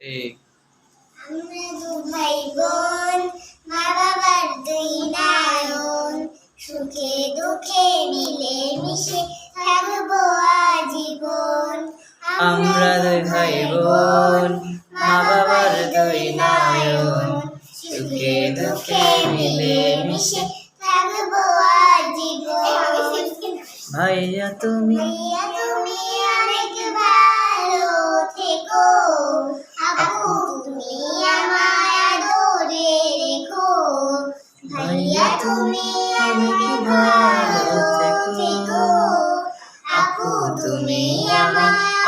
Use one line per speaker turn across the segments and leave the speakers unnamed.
আমরা দু ভাই বোন মা বাবার দুই নায়ন সুখে দুঃখে মিলে মিশে থাকব আজীবন।
আমরা দুই ভাই বোন মা বাবার দুই নায়ন সুখে দুঃখে মিলে মিশে
থাকব আজীবন।
ভাইয়া তুমি
ভাইয়া তুমি অনেক ভালো থেকো।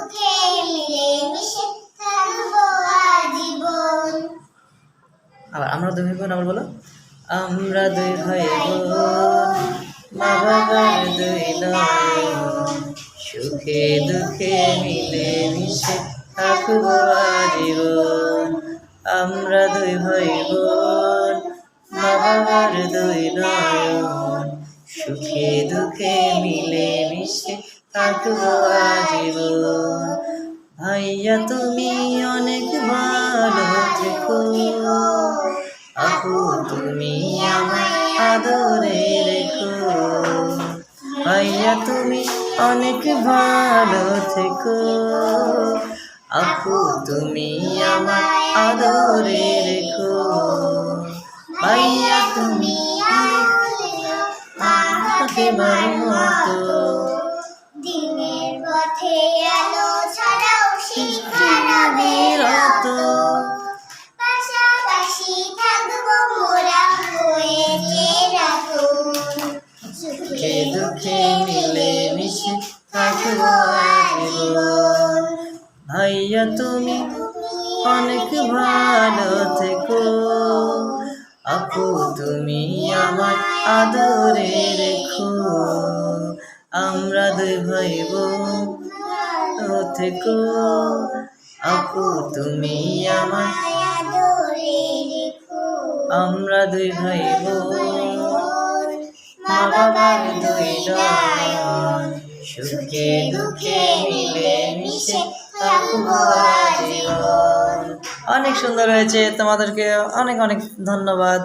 সুখে মিলে মিশে থাকব আজীবন।
আবার আমরা দুই বোন আবার বলো। আমরা দুই ভাই বোন মা বাবার দুই নয়ন সুখে দুঃখে মিলে মিশে থাকব আজীবন। আমরা দুই ভাই বোন মা বাবার দুই নয়ন সুখে দুঃখে মিলে মিশে থাকব আজীবন। ভাইয়া, তুমি অনেক ভালো থেকো। আপু, তুমি আমায় আদরে রেখো ভাইয়া তুমি অনেক ভালো থেকো আপু তুমি আমার আদরে রেখো। ভাইয়া, তুমি ফাতেমার মতো সুখে দুঃখে মিলে মিশে থাকব আজীবন। ভাইয়া তুমি অনেক ভালো থেকো। আপু তুমি আমার আদরে রেখো। আমরা দুই ভাই বোন থেকো। আপু তুমি আমার আমরা দুই ভাই বোন মা বাবার দুই সুখে দুঃখে মিলে মিশে অনেক সুন্দর হয়েছে তোমাদেরকে অনেক অনেক ধন্যবাদ।